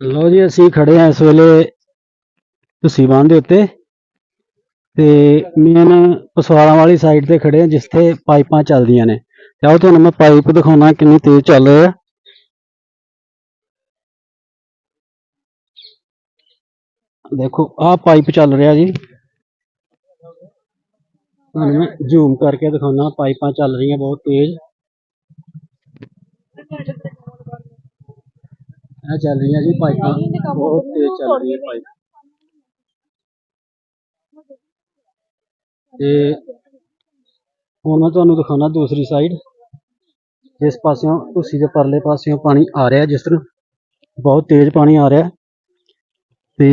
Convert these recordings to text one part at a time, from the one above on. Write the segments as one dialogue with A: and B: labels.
A: ਲੋ ਜੀ, ਅਸੀਂ ਖੜੇ ਆ ਇਸ ਵੇਲੇ ਤੁਸੀਂ ਬੰਨ ਦੇ ਉੱਤੇ ਤੇ ਮੇਨ ਪਸਵਾਲਾਂ ਵਾਲੀ ਸਾਈਡ ਤੇ ਖੜੇ ਆ ਜਿੱਥੇ ਪਾਈਪਾਂ ਚੱਲਦੀਆਂ ਨੇ। ਤੇ ਆਓ, ਤੁਹਾਨੂੰ ਮੈਂ ਪਾਈਪ ਦਿਖਾਉਣਾ ਕਿੰਨੀ ਤੇਜ਼ ਚੱਲ ਰਿਹਾ। ਦੇਖੋ, ਆਹ ਪਾਈਪ ਚੱਲ ਰਿਹਾ ਜੀ। ਤੁਹਾਨੂੰ ਮੈਂ ਜ਼ੂਮ ਕਰਕੇ ਦਿਖਾਉਣਾ, ਪਾਈਪਾਂ ਚੱਲ ਰਹੀਆਂ ਬਹੁਤ ਤੇਜ਼। ਇਹ ਚੱਲ ਰਹੀਆਂ ਜੀ ਪਾਈਪਾਂ। ਬਹੁਤ ਤੇਜ਼ ਚੱਲ ਰਹੀ ਹੈ ਪਾਈਪ। ਤੇ ਹੁਣ ਮੈਂ ਤੁਹਾਨੂੰ ਦਿਖਾਉਣਾ ਦੂਸਰੀ ਸਾਈਡ ਜਿਸ ਪਾਸਿਓਂ ਤੁਸੀਂ ਦੇ ਪਰਲੇ ਪਾਸਿਓਂ ਪਾਣੀ ਆ ਰਿਹਾ ਜਿਸ ਤਰ੍ਹਾਂ ਬਹੁਤ ਤੇਜ਼ ਪਾਣੀ ਆ ਰਿਹਾ। ਤੇ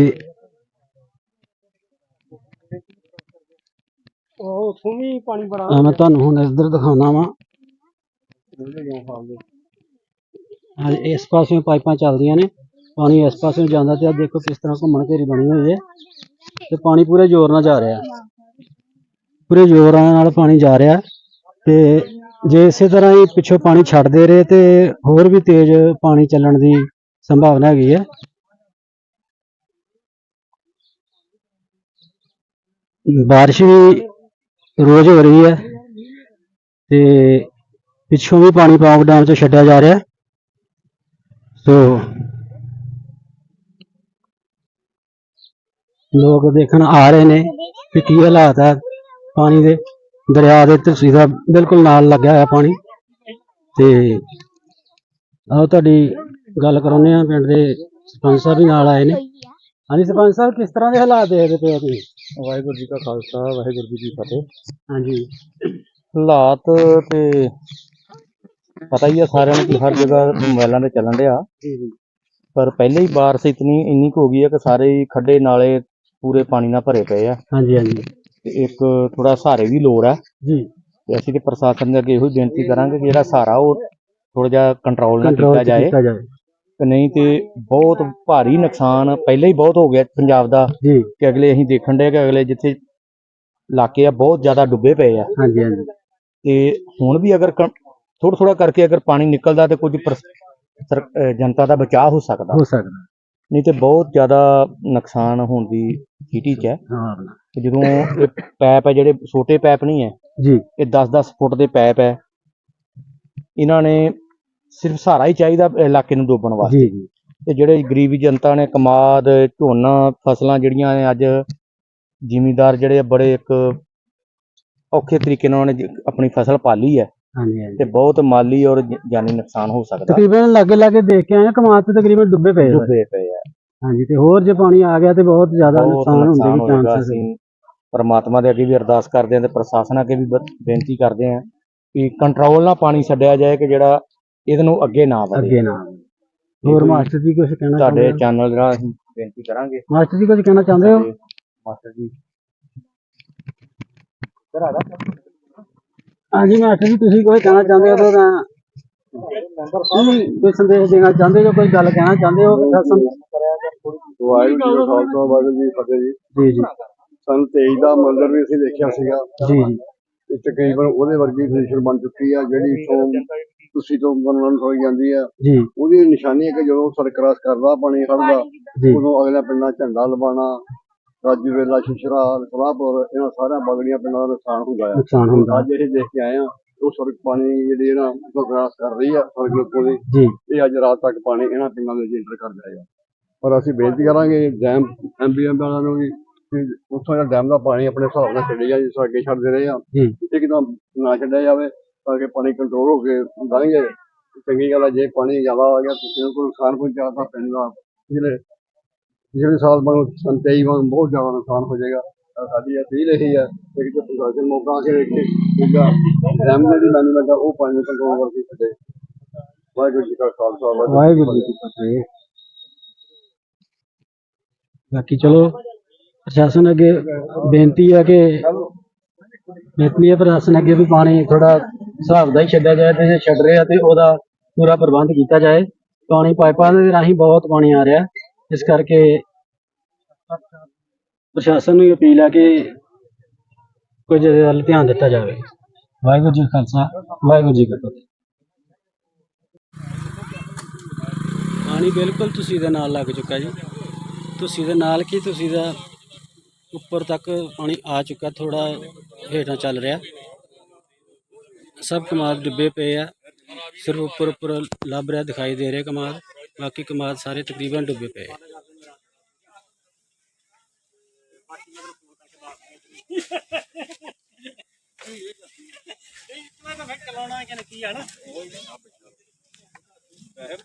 B: ਉਹ ਉੱਥੋਂ ਵੀ ਪਾਣੀ ਬੜਾ
A: ਮੈਂ ਤੁਹਾਨੂੰ ਹੁਣ ਇੱਧਰ ਦਿਖਾਉਣਾ ਵਾ। ਹਾਂ ਇਸ ਪਾਸਿਓਂ ਪਾਈਪਾਂ ਚੱਲਦੀਆਂ ਨੇ, ਪਾਣੀ ਇਸ ਪਾਸਿਓਂ ਜਾਂਦਾ ਤੇ ਆ ਦੇਖੋ ਕਿਸ ਤਰ੍ਹਾਂ ਘੁੰਮਣ ਘੇਰੀ ਬਣੀ ਹੋਈ ਹੈ ਤੇ ਪਾਣੀ ਪੂਰੇ ਜ਼ੋਰ ਨਾਲ ਜਾ ਰਿਹਾ। ਪੂਰੇ ਜ਼ੋਰਾਂ ਨਾਲ ਪਾਣੀ ਜਾ ਰਿਹਾ ਤੇ ਜੇ ਇਸੇ ਤਰ੍ਹਾਂ ਹੀ ਪਿੱਛੋਂ ਪਾਣੀ ਛੱਡਦੇ ਰਹੇ ਤੇ ਹੋਰ ਵੀ ਤੇਜ਼ ਪਾਣੀ ਚੱਲਣ ਦੀ ਸੰਭਾਵਨਾ ਹੈਗੀ ਹੈ। ਬਾਰਿਸ਼ ਵੀ ਰੋਜ਼ ਹੋ ਰਹੀ ਹੈ ਤੇ ਪਿੱਛੋਂ ਵੀ ਪਾਣੀ ਪੌਂਗ ਡੈਮ ਤੋਂ ਛੱਡਿਆ ਜਾ ਰਿਹਾ। ਸੋ ਲੋਕ ਦੇਖਣ ਆ ਰਹੇ ਨੇ ਕਿ ਕੀ ਹਾਲਾਤ ਹੈ ਪਾਣੀ ਦੇ ਦਰਿਆ ਦੇ ਧਰਤੀ ਦਾ ਬਿਲਕੁਲ ਨਾਲ ਲੱਗਿਆ ਹੋਇਆ ਪਾਣੀ। ਤੇ ਆਓ ਤੁਹਾਡੀ ਗੱਲ ਕਰਾਉਂਦੇ ਆ ਪਿੰਡ ਦੇ ਸਰਪੰਚ ਸਾਹਿਬ ਵੀ ਨਾਲ ਆਏ ਨੇ। ਹਾਂਜੀ ਸਰਪੰਚ ਸਾਹਿਬ ਕਿਸ ਤਰ੍ਹਾਂ ਦੇ ਹਾਲਾਤ ਦੇਖਦੇ ਪਏ ਹੋ ਤੁਸੀਂ?
B: ਵਾਹਿਗੁਰੂ ਜੀ ਕਾ ਖਾਲਸਾ ਵਾਹਿਗੁਰੂ ਜੀ ਕੀ ਫਤਿਹ।
A: ਹਾਂਜੀ।
B: ਹਾਲਾਤ ਤੇ ਪਤਾ ਹੀ ਆ ਸਾਰਿਆਂ ਨੂੰ ਕਿ ਹਰ ਜਗ੍ਹਾ ਮੋਬਾਈਲਾਂ ਤੇ ਚੱਲਣ ਡਿਆ।
A: ਜੀ ਜੀ।
B: ਪਰ ਪਹਿਲੇ ਹੀ ਬਾਰਿਸ਼ ਇਤਨੀ ਇੰਨੀ ਕੁ ਹੋ ਗਈ ਆ ਕਿ ਸਾਰੇ ਹੀ ਖੱਡੇ ਨਾਲੇ ਪੂਰੇ ਪਾਣੀ ਨਾਲ ਭਰੇ ਪਏ ਆ।
A: ਹਾਂਜੀ ਹਾਂਜੀ।
B: ਤੇ ਇੱਕ ਥੋੜਾ ਸਹਾਰੇ ਦੀ ਲੋੜ ਆ।
A: ਜੀ।
B: ਤੇ ਅਸੀਂ ਤੇ ਪ੍ਰਸ਼ਾਸਨ ਦੇ ਅੱਗੇ ਇਹੋ ਹੀ ਬੇਨਤੀ ਕਰਾਂਗੇ ਕਿ ਜਿਹੜਾ ਸਹਾਰਾ ਉਹ ਥੋੜਾ ਜਿਹਾ ਕੰਟਰੋਲ ਨਾਲ
A: ਕੰਟਰੋਲ
B: ਕੀਤਾ ਜਾਏ।
A: ਕੀਤਾ ਜਾਏ।
B: ਤੇ ਨਹੀਂ ਤੇ ਬਹੁਤ ਭਾਰੀ ਨੁਕਸਾਨ ਪਹਿਲੇ ਹੀ ਬਹੁਤ ਹੋ ਗਿਆ ਪੰਜਾਬ ਦਾ।
A: ਜੀ।
B: ਕਿ ਅਗਲੇ ਅਸੀਂ ਦੇਖਣ ਦੇ ਕਿ ਅਗਲੇ ਜਿੱਥੇ ਇਲਾਕੇ ਆ ਬਹੁਤ ਜ਼ਿਆਦਾ ਡੁੱਬੇ ਪਏ ਆ।
A: ਹਾਂਜੀ ਹਾਂਜੀ।
B: ਤੇ ਹੁਣ ਵੀ ਅਗਰ ਥੋੜਾ ਥੋੜਾ ਕਰਕੇ ਅਗਰ ਪਾਣੀ ਨਿਕਲਦਾ ਤੇ ਕੁਝ ਜਨਤਾ ਦਾ ਬਚਾਅ ਹੋ ਸਕਦਾ।
A: ਹੋ ਸਕਦਾ।
B: ਨਹੀਂ ਤੇ ਬਹੁਤ ਜ਼ਿਆਦਾ ਨੁਕਸਾਨ ਹੋਣ ਦੀ ਸਥਿਤੀ 'ਚ ਹੈ।
A: ਹਾਂ।
B: ਜਦੋਂ ਇਹ ਪੈਪ ਹੈ ਜਿਹੜੇ ਛੋਟੇ ਪੈਪ ਨਹੀਂ ਹੈ
A: ਜੀ।
B: ਇਹ 10-10 ਫੁੱਟ ਦੇ ਪੈਪ ਹੈ। ਇਹਨਾਂ ਨੇ ਸਿਰਫ ਸਹਾਰਾ ਹੀ ਚਾਹੀਦਾ ਇਲਾਕੇ ਨੂੰ ਡੋਬਣ ਵਾਸਤੇ।
A: ਜੀ ਜੀ।
B: ਤੇ ਜਿਹੜੇ ਗਰੀਬੀ ਜਨਤਾ ਨੇ ਕਮਾਦ ਝੋਨਾ ਫਸਲਾਂ ਜਿਹੜੀਆਂ ਨੇ ਅੱਜ ਜ਼ਿਮੀਂਦਾਰ ਜਿਹੜੇ ਬੜੇ ਇੱਕ ਔਖੇ ਤਰੀਕੇ ਨਾਲ ਉਹਨੇ ਆਪਣੀ ਫਸਲ ਪਾਲੀ ਹੈ।
A: ਹਾਂਜੀ ਹਾਂਜੀ।
B: ਤੇ ਬਹੁਤ ਮਾਲੀ ਔਰ ਜ- ਜਾਨੀ ਨੁਕਸਾਨ ਹੋ ਸਕਦਾ।
A: ਤਕਰੀਬਨ ਲਾਗੇ ਲਾਗੇ ਦੇਖ ਕੇ ਆਏ ਕਮਾਦ ਤੇ ਤਕਰੀਬਨ ਡੁੱਬੇ ਪਏ ਆ।
B: ਡੁੱਬੇ ਪਏ ਆ।
A: ਹਾਂਜੀ ਤੇ ਹੋਰ ਜੇ ਪਾਣੀ ਆ ਗਿਆ ਤੇ ਬਹੁਤ ਜ਼ਿਆਦਾ
B: ਬਹੁਤ
A: ਨੁਕਸਾਨ ਹੁੰਦੇ
B: ਨੁਕਸਾਨ
A: ਵੀ
B: ਹੋਏਗਾ
A: ਚਾਂਸਸ
B: ਅਸੀਂ ਪਰਮਾਤਮਾ ਦੇ ਅੱਗੇ ਵੀ ਅਰਦਾਸ ਕਰਦੇ ਹਾਂ ਤੇ ਪ੍ਰਸ਼ਾਸਨ ਅੱਗੇ ਵੀ ਬ- ਬੇਨਤੀ ਕਰਦੇ ਹਾਂ ਕਿ ਕੰਟਰੋਲ ਨਾਲ ਪਾਣੀ ਛੱਡਿਆ ਜਾਏ ਕਿ ਜਿਹੜਾ ਇਹਦੇ ਨੂੰ ਅੱਗੇ ਨਾ ਵਧੇ।
A: ਅੱਗੇ ਨਾ ਹੋਰ ਮਾਸਟਰ ਜੀ ਕੁਝ ਕਹਿਣਾ ਚਾਹੁੰਦੇ
B: ਤੁਹਾਡੇ
A: ਹੋ?
B: ਚੈਨਲ ਰਾਹੀਂ ਅਸੀਂ ਬੇਨਤੀ ਕਰਾਂਗੇ।
A: ਮਾਸਟਰ ਜੀ ਕੁਝ ਕਹਿਣਾ ਚਾਹੁੰਦੇ ਹੋ?
B: ਮਾਸਟਰ ਜੀ। ਇੱਧਰ ਆ
A: ਹਾਂਜੀ ਮਾਸਟਰ ਜੀ ਤੁਸੀਂ ਕੁਝ ਕਹਿਣਾ ਚਾਹੁੰਦੇ ਹੋ ਤਾਂ ਤੁਸੀਂ ਕੋਈ ਸੰਦੇਸ਼ ਦੇਣਾ ਚਾਹੁੰਦੇ ਹੋ ਕੋਈ ਗੱਲ ਕਹਿਣਾ ਚਾਹੁੰਦੇ ਹੋ? ਪ੍ਰਸ਼ਾਸਨ
C: ਵਾਹਿਗੁਰੂ ਜੀ ਕਾ ਖਾਲਸਾ ਵਾਹਿਗੁਰੂ ਜੀ ਕੀ ਫਤਿਹ ਜੀ।
A: ਜੀ ਜੀ।
C: ਸਨ 23 ਦਾ ਮੰਜ਼ਰ ਵੀ ਅਸੀਂ ਦੇਖਿਆ ਸੀਗਾ।
A: ਜੀ ਜੀ।
C: ਇਹ ਤਕਰੀਬਨ ਉਹਦੇ ਵਰਗੀ ਕੰਡੀਸ਼ਨ ਬਣ ਚੁੱਕੀ ਆ ਜਿਹੜੀ ਤੋਂ ਤੁਸੀਂ ਤੋਂ ਬਨਵੰਤ ਹੋਈ ਜਾਂਦੀ ਆ।
A: ਜੀ।
C: ਉਹਦੀ ਨਿਸ਼ਾਨੀ ਹੈ ਕਿ ਜਦੋਂ ਸੜਕ ਕ੍ਰਾਸ ਕਰਦਾ ਪਾਣੀ ਖੜਦਾ ਉਦੋਂ ਅਗਲੇ ਪਿੰਡਾਂ ਝੰਡਾ ਲਵਾਉਣਾ ਰਾਜੂ ਵੇਲਾ ਸ਼ਿਸ਼ਰਾ ਸਲਾਹਪੁਰ ਇਹਨਾਂ ਸਾਰਿਆਂ ਬਗੜੀਆਂ ਪਿੰਡਾਂ ਦਾ ਨੁਕਸਾਨ ਹੁੰਦਾ ਆ।
A: ਨੁਕਸਾਨ ਹੁੰਦਾ।
C: ਅੱਜ ਇਹ ਦੇਖ ਕੇ ਆਏ ਆ ਉਹ ਸੜਕ ਪਾਣੀ ਜਿਹੜੀ ਹੈ ਨਾ ਕ੍ਰਾਸ ਕਰ ਰਹੀ ਆ ਸੜਕ ਉੱਤੋਂ ਦੀ
A: ਜੀ।
C: ਇਹ ਅੱਜ ਰਾਤ ਤੱਕ ਪਾਣੀ ਇਹਨਾਂ ਪਿੰਡਾਂ ਦੇ ਵਿੱਚ ਇੰਟਰ ਕਰ ਜਾਏਗਾ ਪਰ ਅਸੀਂ ਬੇਨਤੀ ਕਰਾਂਗੇ ਡੈਮ ਐਮਬੀਐਮ ਵਾਲਿਆਂ ਨੂੰ ਵੀ ਕਿ ਉੱਥੋਂ ਜਿਹੜਾ ਡੈਮ ਦਾ ਪਾਣੀ ਆਪਣੇ ਹਿਸਾਬ ਨਾਲ ਛੱਡਿਆ ਜਿਸ ਤਰ੍ਹਾਂ ਅੱਗੇ ਛੱਡਦੇ ਰਹੇ ਆ ਇੱਕਦਮ ਨਾ ਛੱਡਿਆ ਜਾਵੇ ਤਾਂ ਕਿ ਪਾਣੀ ਕੰਟਰੋਲ ਹੋ ਕੇ ਲੰਘੇ ਚੰਗੀ ਗੱਲ ਹੈ ਜੇ ਪਾਣੀ ਜ਼ਿਆਦਾ ਆ ਗਿਆ ਤਾਂ ਕੋਈ ਨੁਕਸਾਨ ਪਹੁੰਚਾ ਤਾਂ ਪਿੰਡ ਦਾ ਪਿਛਲੇ ਪਿਛਲੇ ਸਾਲ ਵਾਂਗ ਸੰਤੇਈ ਵਾਂਗ ਬਹੁਤ ਜ਼ਿਆਦਾ ਨੁਕਸਾਨ ਹੋ ਜਾਏਗਾ। ਸਾਡੀ ਅਪੀਲ ਇਹੀ ਹੈ ਕਿ ਜੇ ਪ੍ਰਸ਼ਾਸਨ ਮੌਕਾ ਆ ਕੇ ਦੇਖੇ ਦੂਜਾ ਡੈਮ ਦੀ ਮੈਨੇਜਮੈਂਟ ਆ, ਉਹ ਪਾਣੀ ਕੰਟਰੋਲ ਕਰਕੇ ਛੱਡੇ ਵਾਹਿਗੁਰੂ ਜੀ ਕਾ ਖਾਲਸਾ, ਵਾਹਿਗੁਰੂ
A: ਜੀ ਕੀ ਫਤਿਹ। ਬਾਕੀ ਚਲੋ, ਪ੍ਰਸ਼ਾਸਨ ਅੱਗੇ ਬੇਨਤੀ ਹੈ ਕਿ ਬੇਨਤੀ ਹੈ ਪ੍ਰਸ਼ਾਸਨ ਅੱਗੇ ਵੀ ਪਾਣੀ ਥੋੜਾ ਹਿਸਾਬ ਦਾ ਹੀ ਛੱਡਿਆ ਜਾਏ ਤੇ ਜੇ ਛੱਡ ਰਿਹਾ ਤੇ ਉਹਦਾ ਪੂਰਾ ਪ੍ਰਬੰਧ ਕੀਤਾ ਜਾਏ। ਪਾਣੀ ਪਾਈਪਾਂ ਦੇ ਰਾਹੀਂ ਬਹੁਤ ਪਾਣੀ ਆ ਰਿਹਾ। ਇਸ ਕਰਕੇ ਪ੍ਰਸ਼ਾਸਨ ਨੂੰ ਅਪੀਲ ਹੈ ਕਿ ਕੁਝ ਇਹਦੇ ਵੱਲ ਧਿਆਨ ਦਿੱਤਾ ਜਾਵੇ। ਵਾਹਿਗੁਰੂ ਜੀ ਕਾ ਖਾਲਸਾ। ਵਾਹਿਗੁਰੂ ਜੀ ਕੀ ਫਤਿਹ। ਪਾਣੀ ਬਿਲਕੁਲ ਤੁਸੀਂ ਦੇ ਨਾਲ ਲੱਗ ਚੁੱਕਾ ਜੀ। ਤੁਸੀਂ ਦੇ ਨਾਲ ਕੀ ਤੁਸੀਂ ਦਾ ਉੱਪਰ ਤੱਕ ਪਾਣੀ ਆ ਚੁੱਕਾ ਥੋੜਾ ਹੇਠਾਂ ਚੱਲ ਰਿਹਾ। ਸਭ ਕਮਾਦ ਡੁੱਬੇ ਪਏ ਆ। ਸਿਰਫ ਉੱਪਰ ਉੱਪਰ ਲੱਭ ਰਿਹਾ ਦਿਖਾਈ ਦੇ ਰਿਹਾ ਕਮਾਦ। बाकी कमाल सारे तकरीबन डुबे पे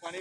A: पानी